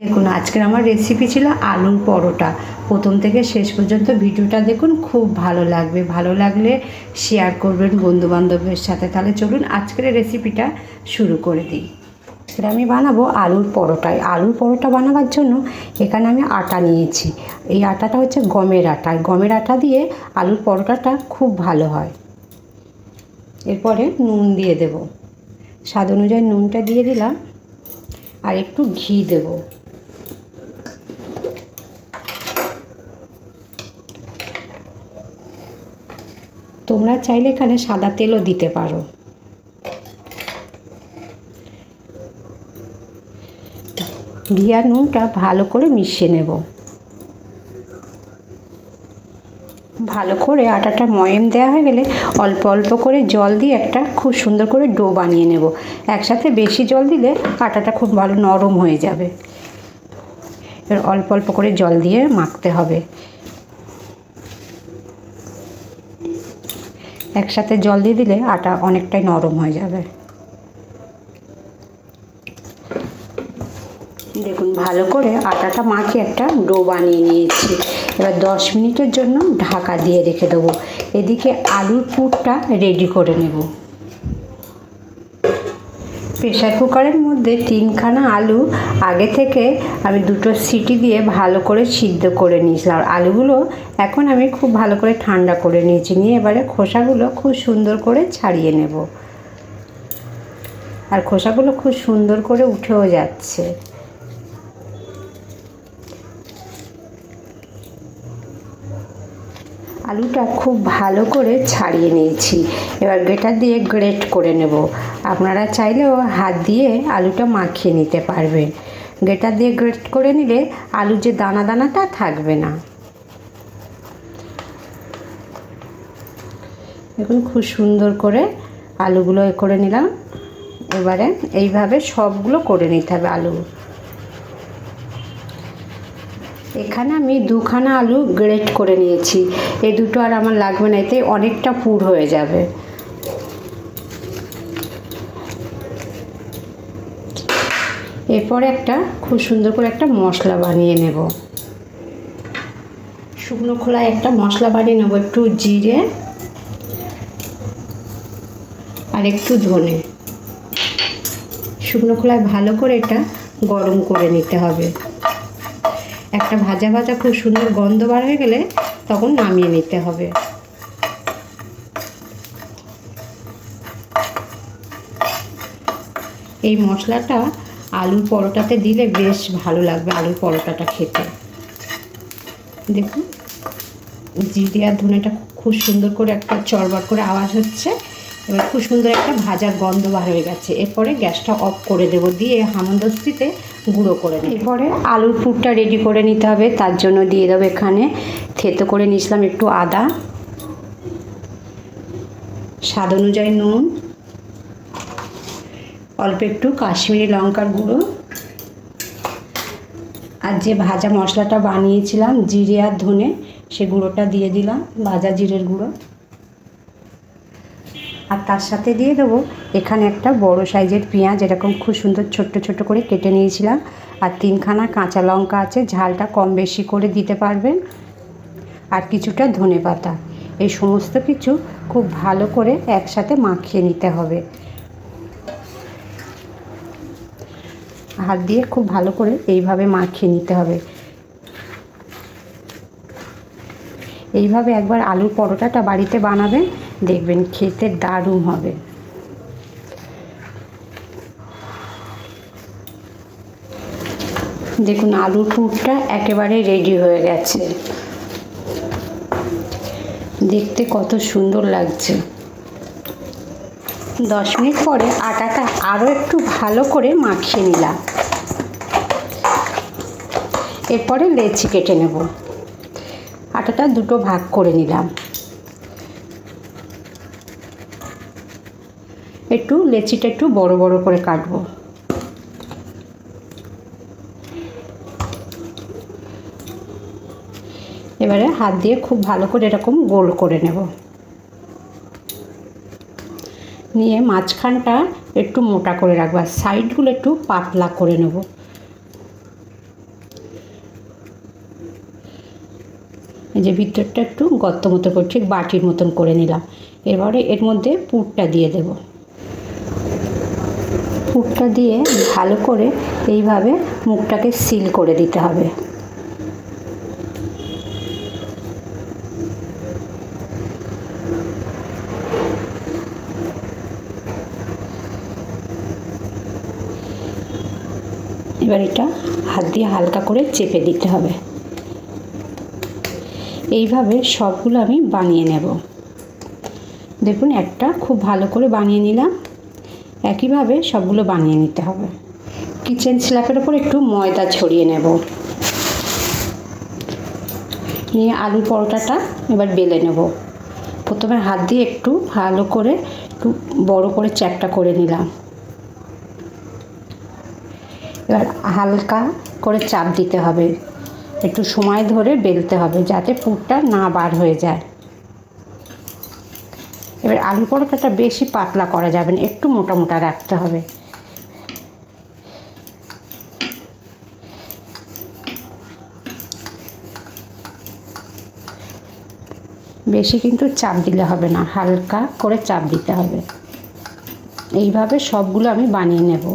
দেখুন, আজকের আমার রেসিপি ছিল আলুর পরোটা। প্রথম থেকে শেষ পর্যন্ত ভিডিওটা দেখুন, খুব ভালো লাগবে। ভালো লাগলে শেয়ার করবেন বন্ধু বান্ধবের সাথে। তাহলে চলুন আজকের রেসিপিটা শুরু করে দিই। সেটা আমি বানাবো আলুর পরোটা আলুর পরোটা বানাবার জন্য এখানে আমি আটা নিয়েছি। এই আটাটা হচ্ছে গমের আটা। গমের আটা দিয়ে আলুর পরোটাটা খুব ভালো হয়। এরপরে নুন দিয়ে দেব। স্বাদ অনুযায়ী নুনটা দিয়ে দিলাম। আর একটু ঘি দেবো। তোমরা চাইলে এখানে সাদা তেলও দিতে পারো। ঘি আর নুনটা ভালো করে মিশিয়ে নেব। ভালো করে আটাটা ময়েম দেওয়া হয়ে গেলে অল্প অল্প করে জল দিয়ে একটা খুব সুন্দর করে ডো বানিয়ে নেব। একসাথে বেশি জল দিলে আটাটা খুব ভালো নরম হয়ে যাবে। এবার অল্প অল্প করে জল দিয়ে মাখতে হবে। একসাথে জল দিয়ে দিলে আটা অনেকটাই নরম হয়ে যাবে। দেখুন, ভালো করে আটাটা মাখি একটা ডো বানিয়ে নিয়েছি। এবার দশ মিনিটের জন্য ঢাকা দিয়ে রেখে দেবো। এদিকে আলুর পুরটা রেডি করে নেব। প্রেশার কুকারের মধ্যে তিনখানা আলু আগে থেকে আমি দুটো সিটি দিয়ে ভালো করে সিদ্ধ করে নিয়েছিলাম। আলুগুলো এখন আমি খুব ভালো করে ঠান্ডা করে নিয়েছি। নিয়ে এবারে খোসাগুলো খুব সুন্দর করে ছাড়িয়ে নেব। আর খোসাগুলো খুব সুন্দর করে উঠেও যাচ্ছে। আলুটা খুব ভালো করে ছাড়িয়ে নিয়েছি। এবার গ্রেটার দিয়ে গ্রেট করে নেব। আপনারা চাইলেও হাত দিয়ে আলুটা মাখিয়ে নিতে পারবেন। গ্রেটার দিয়ে গ্রেট করে নিলে আলুর যে দানা দানাটা থাকবে না। দেখুন, খুব সুন্দর করে আলুগুলো এ করে নিলাম। এবারে এইভাবে সবগুলো করে নিতে হবে আলু। এখানে আমি দুখানা আলু গ্রেট করে নিয়েছি। এই দুটো আর আমার লাগবে না, এতে অনেকটা পুর হয়ে যাবে। এরপরে একটা খুব সুন্দর করে একটা মশলা বানিয়ে নেব। শুকনো খোলায় একটা মশলা বানিয়ে নেব একটু জিরে আর একটু ধনে। শুকনো খোলায় ভালো করে এটা গরম করে নিতে হবে। একটা ভাজা ভাজা খুব সুন্দর গন্ধ বার হয়ে গেলে তখন নামিয়ে নিতে হবে। এই মশলাটা আলুর পরোটাতে দিলে বেশ ভালো লাগবে আলুর পরোটাটা খেতে। দেখুন, জিরে আর ধনেটা খুব সুন্দর করে একটা চড়বার করে আওয়াজ হচ্ছে। এবার খুব সুন্দর একটা ভাজার গন্ধ বার হয়ে গেছে। এরপরে গ্যাসটা অফ করে দেবো, দিয়ে হামদস্তিতে গুঁড়ো করে নেব। এরপরে আলুর পুরটা রেডি করে নিতে হবে, তার জন্য দিয়ে দেবো এখানে থেতো করে নিয়েছিলাম একটু আদা। স্বাদ অনুযায়ী নুন অল্প একটু কাশ্মীরি লঙ্কার গুঁড়ো। আর যে ভাজা মশলাটা বানিয়েছিলাম, জিরে আর ধনে, সে গুঁড়োটা দিয়ে দিলাম, ভাজা জিরের গুঁড়ো। আর তার সাথে দিয়ে দেবো এখানে একটা বড় সাইজের পেঁয়াজ, এরকম খুব সুন্দর ছোট্ট ছোট্ট করে কেটে নিয়েছিলাম। আর তিনখানা কাঁচা লঙ্কা আছে, ঝালটা কম বেশি করে দিতে পারবেন। আর কিছুটা ধনে পাতা। এই সমস্ত কিছু খুব ভালো করে একসাথে মাখিয়ে নিতে হবে। হাত দিয়ে খুব ভালো করে এইভাবে মাখিয়ে নিতে হবে। এইভাবে একবার আলুর পরোটাটা বাড়িতে বানাবেন, দেখবেন খেতে দারুণ হবে। দেখুন, আলুর পুরটা একেবারে রেডি হয়ে গেছে। দেখতে কত সুন্দর লাগছে। দশ মিনিট পরে আটাটা আরও একটু ভালো করে মাখিয়ে নিলাম। এরপরে লেচি কেটে নেব। আটাটা দুটো ভাগ করে নিলাম। একটু লেচিটা একটু বড় বড় করে কাটবো। এবারে হাত দিয়ে খুব ভালো করে এরকম গোল করে নেব। নিয়ে মাঝখানটা একটু মোটা করে রাখব আর সাইডগুলো একটু পাতলা করে নেব। এই যে ভিতরটা একটু গর্ত মতো করে, ঠিক বাটির মতন করে নিলাম। এবারে এর মধ্যে পুরটা দিয়ে দেব। পুরটা দিয়ে ভালো করে এইভাবে মুখটাকে সিল করে দিতে হবে। এবার এটা হাত দিয়ে হালকা করে চেপে দিতে হবে। এইভাবে সবগুলো আমি বানিয়ে নেব। দেখুন, একটা খুব ভালো করে বানিয়ে নিলাম। একইভাবে সবগুলো বানিয়ে নিতে হবে। কিচেন স্ল্যাপের ওপর একটু ময়দা ছড়িয়ে নেব। নিয়ে আলু পরোটাটা এবার বেলে নেব। প্রথমে হাত দিয়ে একটু ভালো করে একটু বড় করে চ্যাপটা করে নিলাম। এবার হালকা করে চাপ দিতে হবে। একটু সময় ধরে বেলতে হবে যাতে পুরটা না বার হয়ে যায়। এবার আলু পরোটাটা বেশি পাতলা করা যাবে না, একটু মোটা মোটা রাখতে হবে। বেশি কিন্তু চাপ দিলে হবে না, হালকা করে চাপ দিতে হবে। এইভাবে সবগুলো আমি বানিয়ে নেব।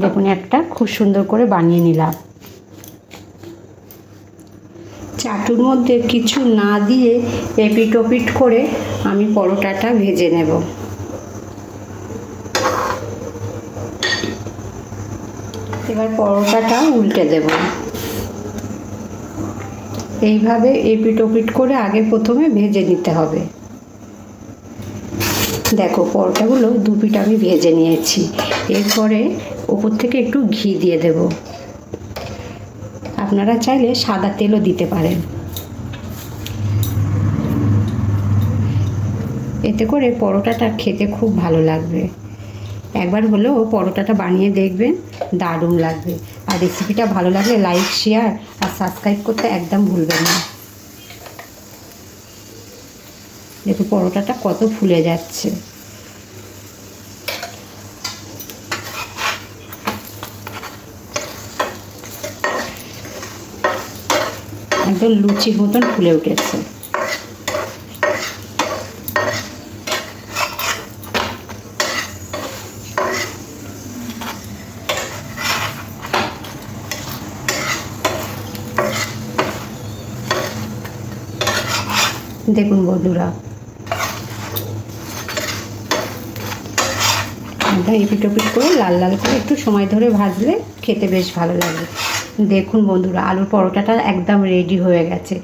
দেখুন একটা খুব সুন্দর করে বানিয়ে নিলাম। চাটুর মধ্যে কিছু না দিয়ে এপিট ওপিট করে আমি পরোটাটা ভেজে নেব। এবার পরোটাটা উল্টে দেব। এইভাবে এপিট ওপিট করে আগে প্রথমে ভেজে নিতে হবে। দেখো, পরোটাগুলো দু পিঠ আমি ভেজে নিয়েছি। এরপরে ওপর থেকে একটু ঘি দিয়ে দেব। আপনারা চাইলে সাদা তেলও দিতে পারেন। এতে করে পরোটাটা খেতে খুব ভালো লাগবে। একবার হলেও পরোটাটা বানিয়ে দেখবেন, দারুণ লাগবে। আর রেসিপিটা ভালো লাগলে লাইক শেয়ার আর সাবস্ক্রাইব করতে একদম ভুলবেন না। দেখুন পরোটাটা কত ফুলে যাচ্ছে। একদম লুচির মতন ফুলে উঠেছে। দেখুন বন্ধুরা এপিট ওপিট করে লাল লাল করে একটু সময় ধরে ভাজলে খেতে বেশ ভালো লাগে। দেখুন বন্ধুরা আলুর পরোটাটা একদম রেডি হয়ে গেছে।